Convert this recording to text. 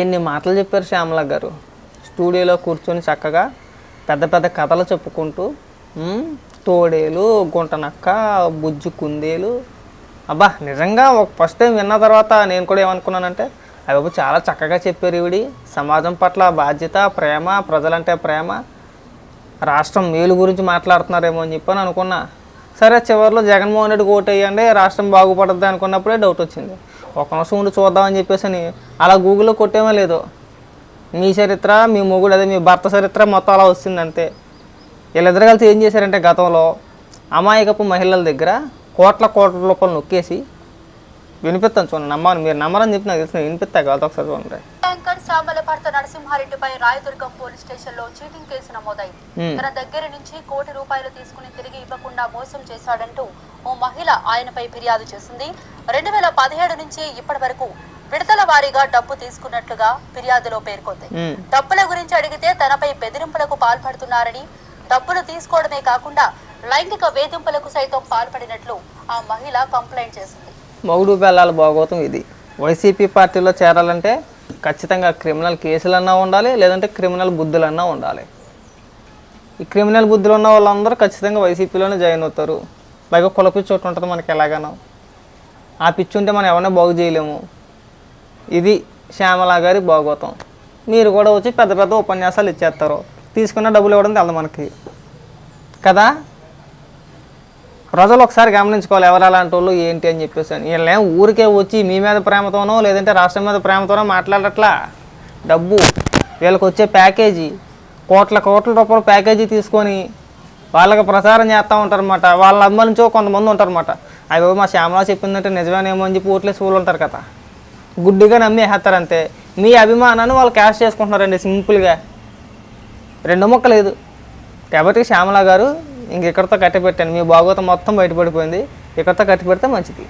ఎన్ని మాటలు చెప్పారు శ్యామల గారు. స్టూడియోలో కూర్చొని చక్కగా పెద్ద పెద్ద కథలు చెప్పుకుంటూ తోడేలు గుంటనక్క బుజ్జు కుందేలు. అబ్బా నిజంగా ఒక ఫస్ట్ టైం విన్న తర్వాత నేను కూడా ఏమనుకున్నానంటే అవి చాలా చక్కగా చెప్పారు ఈవిడి. సమాజం పట్ల బాధ్యత ప్రేమ ప్రజలంటే ప్రేమ. రాష్ట్రం మేలు గురించి మాట్లాడుతున్నారేమో అని చెప్పని అనుకున్నా. సరే చివరిలో జగన్మోహన్ రెడ్డికి ఓటేయండి రాష్ట్రం బాగుపడుద్ది అనుకున్నప్పుడే డౌట్ వచ్చింది. ఒక నిమిషం ఉండి చూద్దామని చెప్పేసి అని అలా గూగుల్లో కొట్టేమో లేదో. మీ చరిత్ర మీ మొగుడు అదే మీ భర్త చరిత్ర మొత్తం అలా వస్తుంది అంతే. వీళ్ళిద్దరు కలిసి ఏం చేశారంటే గతంలో అమాయకపు మహిళల దగ్గర కోట్ల కోట్ల రూపాయలు నొక్కేసి వినిపిస్తాను చూడండి నమ్మని. మీరు నమ్మరని చెప్పి నాకు తెలిసిన వినిపిస్తా కాదు ఒకసారి చూడండి. యాంకర్ శ్యామల భర్త నరసింహారెడ్డిపై రాయదుర్గం పోలీస్ స్టేషన్లో చీటింగ్ కేసు నమోదైంది. తన దగ్గర నుంచి కోటి రూపాయలు తీసుకుని తిరిగి ఇవ్వకుండా మోసం చేశాడంటూ ఓ మహిళ ఆయనపై ఫిర్యాదు చేసింది. రెండు వేల పదిహేడు నుంచి ఇప్పటి వరకు విడతల వారీగా డబ్బు తీసుకున్నట్లుగా ఫిర్యాదులో పేర్కొంది. డబ్బుల గురించి అడిగితే తనపై బెదిరింపులకు పాల్పడుతున్నారని డబ్బులు తీసుకోవడమే కాకుండా లైంగిక వేధింపులకు సైతం పాల్పడినట్లు ఆ మహిళ కంప్లైంట్ చేసింది. మౌడు బెల్లాల భాగవతం ఇది. వైసీపీ పార్టీలో చేరాలంటే ఖచ్చితంగా క్రిమినల్ కేసులన్నా ఉండాలి లేదంటే క్రిమినల్ బుద్ధులన్నా ఉండాలి. ఈ క్రిమినల్ బుద్ధులు ఉన్న వాళ్ళందరూ ఖచ్చితంగా వైసీపీలోనే జాయిన్ అవుతారు. పైగా కులపిచ్చి చోటు ఉంటుంది మనకి ఎలాగానో. ఆ పిచ్చి ఉంటే మనం ఎవరిని బాగు చేయలేము. ఇది శ్యామల గారి భాగవతం. మీరు కూడా వచ్చి పెద్ద పెద్ద ఉపన్యాసాలు ఇచ్చేస్తారు. తీసుకున్న డబ్బులు ఇవ్వడం తెలదు మనకి. కదా? ప్రజలు ఒకసారి గమనించుకోవాలి ఎవరు అలాంటి వాళ్ళు ఏంటి అని చెప్పేసి అని. వీళ్ళేం ఊరికే వచ్చి మీ మీద ప్రేమతోనో లేదంటే రాష్ట్రం మీద ప్రేమతోనో మాట్లాడట్లా? డబ్బు. వీళ్ళకి వచ్చే ప్యాకేజీ. కోట్ల కోట్ల రూపాయల ప్యాకేజీ తీసుకొని వాళ్ళకి ప్రచారం చేస్తూ ఉంటారన్నమాట. వాళ్ళ అభిమానించో కొంతమంది ఉంటారన్నమాట. అవి మా శ్యామలా చెప్పిందంటే నిజమేనేమో అని చెప్పి ఓట్లేసి ఊళ్ళు ఉంటారు కదా. గుడ్డిగా నమ్మి వేస్తారు అంతే మీ అభిమానాన్ని వాళ్ళు క్యాష్ చేసుకుంటున్నారండి సింపుల్గా. రెండు మొక్క లేదు కాబట్టి శ్యామల గారు ఇంక ఇక్కడితో కట్టి పెట్టాను మీ భాగవతం మొత్తం బయటపడిపోయింది. ఇక్కడితో కట్టి పెడితే మంచిది.